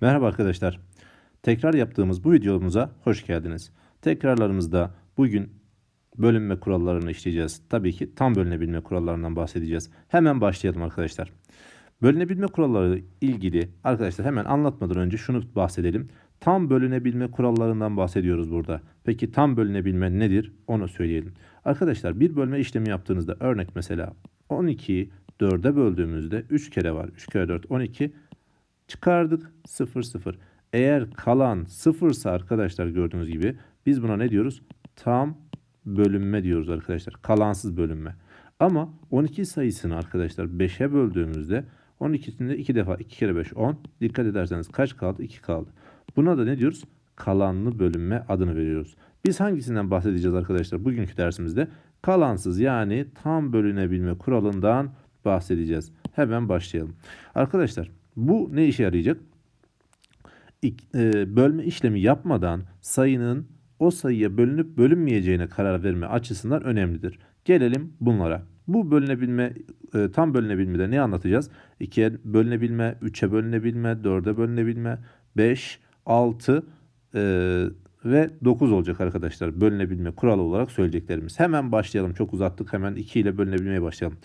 Merhaba arkadaşlar. Tekrar yaptığımız bu videomuza hoş geldiniz. Tekrarlarımızda bugün bölünme kurallarını işleyeceğiz. Tabii ki tam bölünebilme kurallarından bahsedeceğiz. Hemen başlayalım arkadaşlar. Bölünebilme kuralları ilgili arkadaşlar hemen anlatmadan önce şunu bahsedelim. Tam bölünebilme kurallarından bahsediyoruz burada. Peki tam bölünebilme nedir? Onu söyleyelim. Arkadaşlar bir bölme işlemi yaptığınızda örnek mesela 12'yi 4'e böldüğümüzde 3 kere var. 3 kere 4 12 çıkardık 0 0. Eğer kalan 0 ise arkadaşlar gördüğünüz gibi biz buna ne diyoruz? Tam bölünme diyoruz arkadaşlar. Kalansız bölünme. Ama 12 sayısını arkadaşlar 5'e böldüğümüzde 12'sinde 2 defa 2 kere 5 10. Dikkat ederseniz kaç kaldı? 2 kaldı. Buna da ne diyoruz? Kalanlı bölünme adını veriyoruz. Biz hangisinden bahsedeceğiz arkadaşlar bugünkü dersimizde? Kalansız yani tam bölünebilme kuralından bahsedeceğiz. Hemen başlayalım. Arkadaşlar bu ne işe yarayacak? E, bölme işlemi yapmadan sayının o sayıya bölünüp bölünmeyeceğine karar verme açısından önemlidir. Gelelim bunlara. Bu bölünebilme, e, tam bölünebilmede ne anlatacağız? 2'ye bölünebilme, 3'e bölünebilme, 4'e bölünebilme, 5, 6 e, ve 9 olacak arkadaşlar. Bölünebilme kuralı olarak söyleyeceklerimiz. Hemen başlayalım. Çok uzattık. Hemen 2 ile bölünebilmeye başlayalım.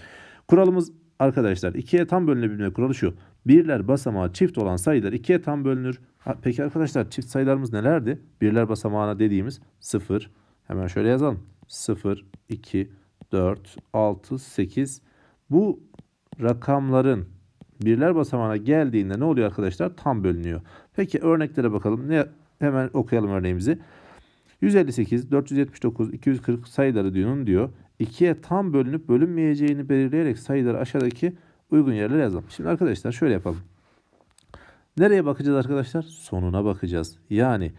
Kuralımız arkadaşlar 2'ye tam bölünebilme kuralı şu. Birler basamağı çift olan sayılar 2'ye tam bölünür. Peki arkadaşlar çift sayılarımız nelerdi? Birler basamağına dediğimiz 0. Hemen şöyle yazalım. 0, 2, 4, 6, 8. Bu rakamların birler basamağına geldiğinde ne oluyor arkadaşlar? Tam bölünüyor. Peki örneklere bakalım. Ne hemen okuyalım örneğimizi. 158, 479, 240 sayıları diyor. 2'ye tam bölünüp bölünmeyeceğini belirleyerek sayıları aşağıdaki uygun yerlere yazalım. Şimdi arkadaşlar şöyle yapalım. Nereye bakacağız arkadaşlar? Sonuna bakacağız. Yani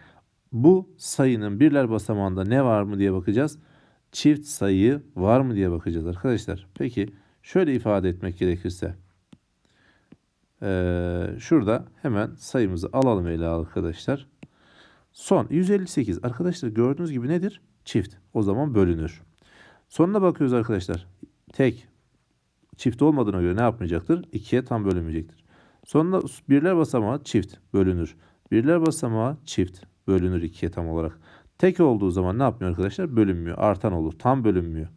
bu sayının birler basamağında ne var mı diye bakacağız. Çift sayı var mı diye bakacağız arkadaşlar. Peki şöyle ifade etmek gerekirse. Ee, şurada hemen sayımızı alalım ele arkadaşlar. Son 158 arkadaşlar gördüğünüz gibi nedir? Çift. O zaman bölünür. Sonuna bakıyoruz arkadaşlar. Tek çift olmadığına göre ne yapmayacaktır? 2'ye tam bölünmeyecektir. Sonunda birler basamağı çift bölünür. Birler basamağı çift bölünür 2'ye tam olarak. Tek olduğu zaman ne yapmıyor arkadaşlar? Bölünmüyor. Artan olur. Tam bölünmüyor.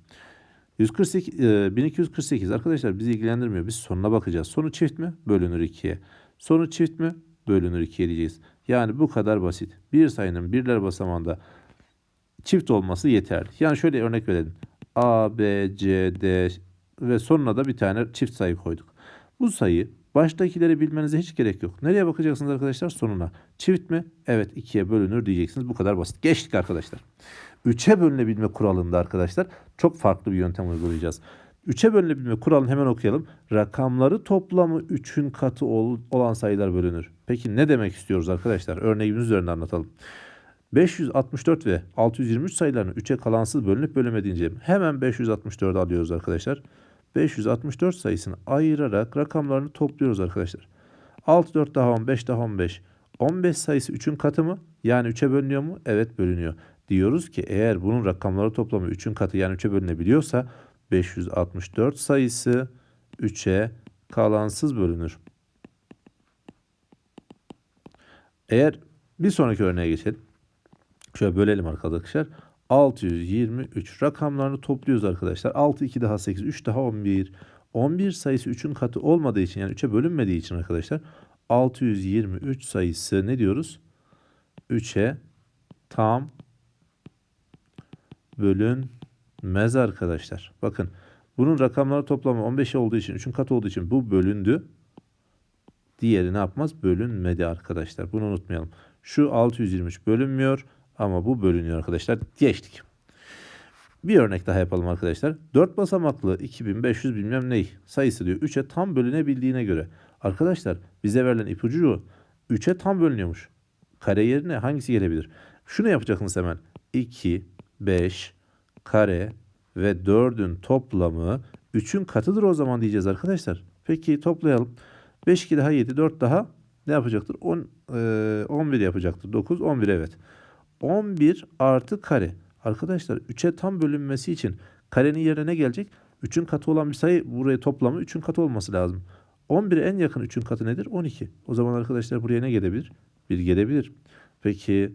148, e, 1248 arkadaşlar bizi ilgilendirmiyor. Biz sonuna bakacağız. Sonu çift mi? Bölünür 2'ye. Sonu çift mi? Bölünür 2'ye diyeceğiz. Yani bu kadar basit. Bir sayının birler basamağında çift olması yeterli. Yani şöyle örnek verelim. A, B, C, D ve sonuna da bir tane çift sayı koyduk. Bu sayı baştakileri bilmenize hiç gerek yok. Nereye bakacaksınız arkadaşlar? Sonuna. Çift mi? Evet ikiye bölünür diyeceksiniz. Bu kadar basit. Geçtik arkadaşlar. 3'e bölünebilme kuralında arkadaşlar çok farklı bir yöntem uygulayacağız. 3'e bölünebilme kuralını hemen okuyalım. Rakamları toplamı 3'ün katı ol- olan sayılar bölünür. Peki ne demek istiyoruz arkadaşlar? Örneğimiz üzerinde anlatalım. 564 ve 623 sayılarını 3'e kalansız bölünüp bölünmediğince hemen 564'ü alıyoruz arkadaşlar. 564 sayısını ayırarak rakamlarını topluyoruz arkadaşlar. 6 4 daha 15 daha 15. 15 sayısı 3'ün katı mı? Yani 3'e bölünüyor mu? Evet bölünüyor. Diyoruz ki eğer bunun rakamları toplamı 3'ün katı yani 3'e bölünebiliyorsa 564 sayısı 3'e kalansız bölünür. Eğer bir sonraki örneğe geçelim. Şöyle bölelim arkadaşlar. 623 rakamlarını topluyoruz arkadaşlar. 6 2 daha 8 3 daha 11. 11 sayısı 3'ün katı olmadığı için yani 3'e bölünmediği için arkadaşlar 623 sayısı ne diyoruz? 3'e tam bölünmez arkadaşlar. Bakın bunun rakamları toplamı 15 olduğu için 3'ün katı olduğu için bu bölündü. Diğeri ne yapmaz? Bölünmedi arkadaşlar. Bunu unutmayalım. Şu 623 bölünmüyor ama bu bölünüyor arkadaşlar. Geçtik. Bir örnek daha yapalım arkadaşlar. 4 basamaklı 2500 bilmem ney sayısı diyor. 3'e tam bölünebildiğine göre. Arkadaşlar bize verilen ipucu şu. 3'e tam bölünüyormuş. Kare yerine hangisi gelebilir? Şunu yapacaksınız hemen. 2, 5, kare ve 4'ün toplamı 3'ün katıdır o zaman diyeceğiz arkadaşlar. Peki toplayalım. 5 2 daha 7 4 daha ne yapacaktır? 10 e, 11 yapacaktır. 9 11 evet. 11 artı kare. Arkadaşlar 3'e tam bölünmesi için karenin yerine ne gelecek? 3'ün katı olan bir sayı buraya toplamı 3'ün katı olması lazım. 11'e en yakın 3'ün katı nedir? 12. O zaman arkadaşlar buraya ne gelebilir? 1 gelebilir. Peki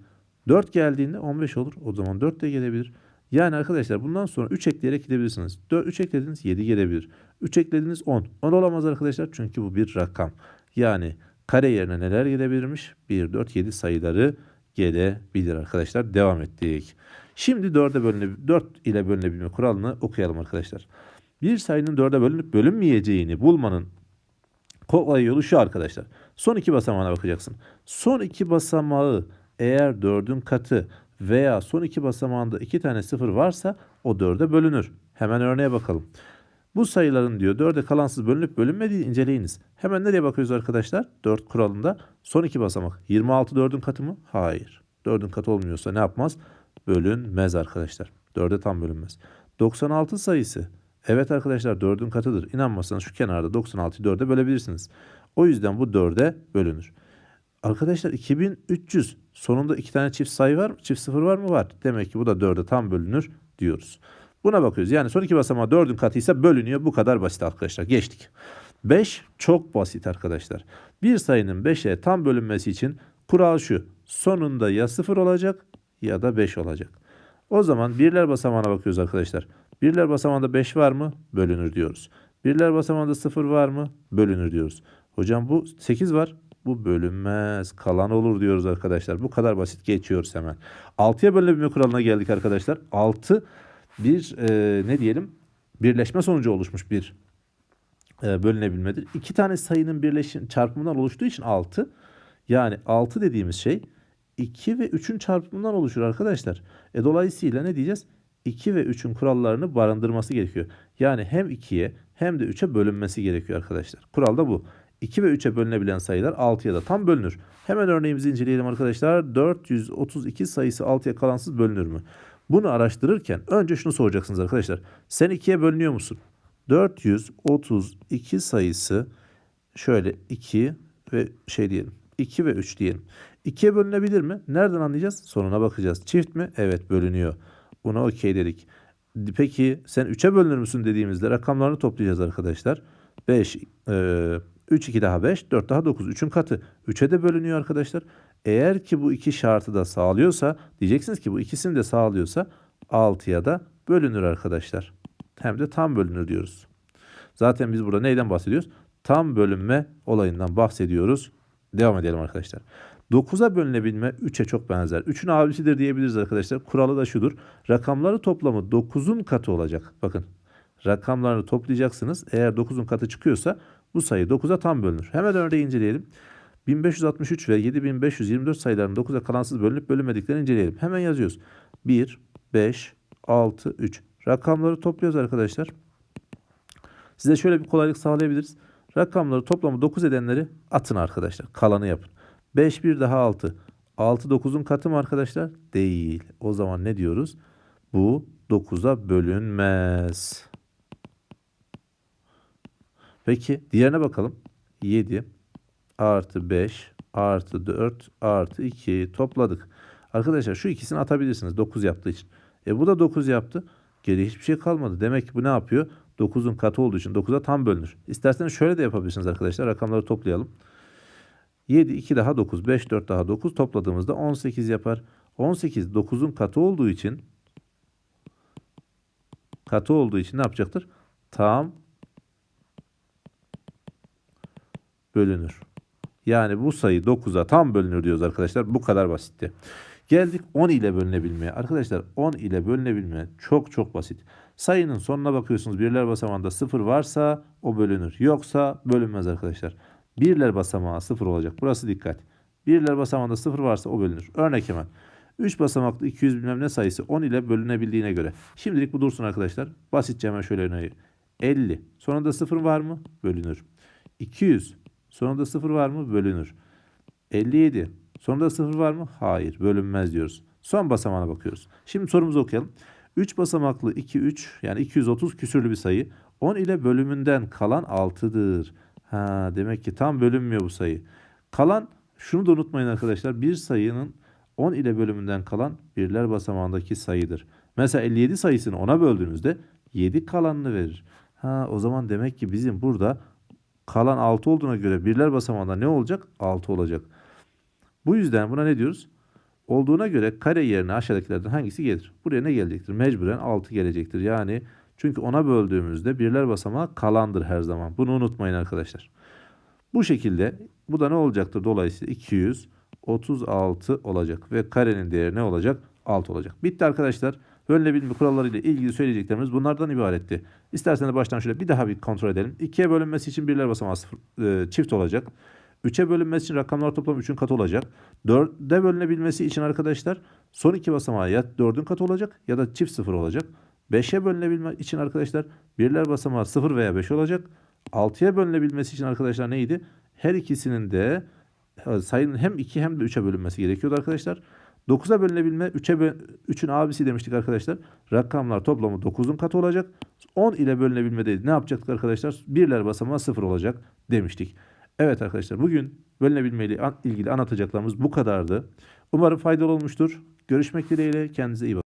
4 geldiğinde 15 olur. O zaman 4 de gelebilir. Yani arkadaşlar bundan sonra 3 ekleyerek gidebilirsiniz. 4, 3 eklediniz 7 gelebilir. 3 eklediniz 10. 10 olamaz arkadaşlar çünkü bu bir rakam. Yani kare yerine neler gelebilirmiş? 1, 4, 7 sayıları gelebilir arkadaşlar. Devam ettik. Şimdi 4'e bölünebil 4 ile bölünebilme kuralını okuyalım arkadaşlar. Bir sayının 4'e bölünüp bölünmeyeceğini bulmanın kolay yolu şu arkadaşlar. Son iki basamağına bakacaksın. Son iki basamağı eğer 4'ün katı veya son iki basamağında iki tane sıfır varsa o 4'e bölünür. Hemen örneğe bakalım. Bu sayıların diyor 4'e kalansız bölünüp bölünmediğini inceleyiniz. Hemen nereye bakıyoruz arkadaşlar? 4 kuralında son iki basamak. 26 4'ün katı mı? Hayır. 4'ün katı olmuyorsa ne yapmaz? Bölünmez arkadaşlar. 4'e tam bölünmez. 96 sayısı. Evet arkadaşlar 4'ün katıdır. İnanmazsanız şu kenarda 96'yı 4'e bölebilirsiniz. O yüzden bu 4'e bölünür. Arkadaşlar 2300 sonunda iki tane çift sayı var mı? Çift sıfır var mı? Var. Demek ki bu da 4'e tam bölünür diyoruz. Buna bakıyoruz. Yani son iki basamağı 4'ün katıysa bölünüyor. Bu kadar basit arkadaşlar. Geçtik. 5 çok basit arkadaşlar. Bir sayının 5'e tam bölünmesi için kural şu. Sonunda ya 0 olacak ya da 5 olacak. O zaman birler basamağına bakıyoruz arkadaşlar. Birler basamağında 5 var mı? Bölünür diyoruz. Birler basamağında 0 var mı? Bölünür diyoruz. Hocam bu 8 var. Bu bölünmez. Kalan olur diyoruz arkadaşlar. Bu kadar basit geçiyoruz hemen. 6'ya bölünebilme kuralına geldik arkadaşlar. 6 bir e, ne diyelim birleşme sonucu oluşmuş bir e, bölünebilmedir. İki tane sayının birleşim çarpımından oluştuğu için 6. Yani 6 dediğimiz şey 2 ve 3'ün çarpımından oluşur arkadaşlar. E, dolayısıyla ne diyeceğiz? 2 ve 3'ün kurallarını barındırması gerekiyor. Yani hem 2'ye hem de 3'e bölünmesi gerekiyor arkadaşlar. Kural da bu. 2 ve 3'e bölünebilen sayılar 6'ya da tam bölünür. Hemen örneğimizi inceleyelim arkadaşlar. 432 sayısı 6'ya kalansız bölünür mü? Bunu araştırırken önce şunu soracaksınız arkadaşlar. Sen 2'ye bölünüyor musun? 432 sayısı şöyle 2 ve şey diyelim 2 ve 3 diyelim. 2'ye bölünebilir mi? Nereden anlayacağız? Sonuna bakacağız. Çift mi? Evet bölünüyor. Buna okey dedik. Peki sen 3'e bölünür müsün dediğimizde rakamlarını toplayacağız arkadaşlar. 5, e, 3, 2 daha 5, 4 daha 9. 3'ün katı. 3'e de bölünüyor arkadaşlar. Eğer ki bu iki şartı da sağlıyorsa diyeceksiniz ki bu ikisini de sağlıyorsa 6'ya da bölünür arkadaşlar. Hem de tam bölünür diyoruz. Zaten biz burada neyden bahsediyoruz? Tam bölünme olayından bahsediyoruz. Devam edelim arkadaşlar. 9'a bölünebilme 3'e çok benzer. 3'ün abisidir diyebiliriz arkadaşlar. Kuralı da şudur. Rakamları toplamı 9'un katı olacak. Bakın rakamlarını toplayacaksınız. Eğer 9'un katı çıkıyorsa bu sayı 9'a tam bölünür. Hemen örneği inceleyelim. 1563 ve 7524 sayılarının 9'a kalansız bölünüp bölünmediklerini inceleyelim. Hemen yazıyoruz. 1, 5, 6, 3. Rakamları topluyoruz arkadaşlar. Size şöyle bir kolaylık sağlayabiliriz. Rakamları toplamı 9 edenleri atın arkadaşlar. Kalanı yapın. 5 bir daha 6. 6 9'un katı mı arkadaşlar? Değil. O zaman ne diyoruz? Bu 9'a bölünmez. Peki diğerine bakalım. 7 artı 5 artı 4 artı 2 topladık. Arkadaşlar şu ikisini atabilirsiniz 9 yaptığı için. E bu da 9 yaptı. Geriye hiçbir şey kalmadı. Demek ki bu ne yapıyor? 9'un katı olduğu için 9'a tam bölünür. İsterseniz şöyle de yapabilirsiniz arkadaşlar. Rakamları toplayalım. 7, 2 daha 9, 5, 4 daha 9 topladığımızda 18 yapar. 18 9'un katı olduğu için katı olduğu için ne yapacaktır? Tam bölünür. Yani bu sayı 9'a tam bölünür diyoruz arkadaşlar. Bu kadar basitti. Geldik 10 ile bölünebilmeye. Arkadaşlar 10 ile bölünebilme çok çok basit. Sayının sonuna bakıyorsunuz. Birler basamağında 0 varsa o bölünür. Yoksa bölünmez arkadaşlar. Birler basamağı 0 olacak. Burası dikkat. Birler basamağında 0 varsa o bölünür. Örnek hemen. 3 basamaklı 200 bilmem ne sayısı 10 ile bölünebildiğine göre. Şimdilik bu dursun arkadaşlar. Basitçe hemen şöyle örneği. 50. Sonunda 0 var mı? Bölünür. 200. Sonunda 0 var mı? Bölünür. 57. Sonunda 0 var mı? Hayır. Bölünmez diyoruz. Son basamağına bakıyoruz. Şimdi sorumuzu okuyalım. 3 basamaklı 2, 3 yani 230 küsürlü bir sayı. 10 ile bölümünden kalan 6'dır. Ha, demek ki tam bölünmüyor bu sayı. Kalan şunu da unutmayın arkadaşlar. Bir sayının 10 ile bölümünden kalan birler basamağındaki sayıdır. Mesela 57 sayısını 10'a böldüğünüzde 7 kalanını verir. Ha, o zaman demek ki bizim burada Kalan 6 olduğuna göre birler basamağında ne olacak? 6 olacak. Bu yüzden buna ne diyoruz? Olduğuna göre kare yerine aşağıdakilerden hangisi gelir? Buraya ne gelecektir? Mecburen 6 gelecektir. Yani çünkü ona böldüğümüzde birler basamağı kalandır her zaman. Bunu unutmayın arkadaşlar. Bu şekilde bu da ne olacaktır? Dolayısıyla 236 olacak ve karenin değeri ne olacak? 6 olacak. Bitti arkadaşlar. Bölünebilme kuralları ile ilgili söyleyeceklerimiz bunlardan ibaretti. İsterseniz baştan şöyle bir daha bir kontrol edelim. 2'ye bölünmesi için birler basamağı e, çift olacak. 3'e bölünmesi için rakamlar toplamı 3'ün katı olacak. 4'e bölünebilmesi için arkadaşlar son iki basamağı ya 4'ün katı olacak ya da çift sıfır olacak. 5'e bölünebilme için arkadaşlar birler basamağı 0 veya 5 olacak. 6'ya bölünebilmesi için arkadaşlar neydi? Her ikisinin de e, sayının hem 2 hem de 3'e bölünmesi gerekiyordu arkadaşlar. 9'a bölünebilme 3'e bö- 3'ün abisi demiştik arkadaşlar. Rakamlar toplamı 9'un katı olacak. 10 ile bölünebilmede ne yapacaktık arkadaşlar? Birler basamağı 0 olacak demiştik. Evet arkadaşlar bugün bölünebilme ile ilgili anlatacaklarımız bu kadardı. Umarım faydalı olmuştur. Görüşmek dileğiyle kendinize iyi bakın.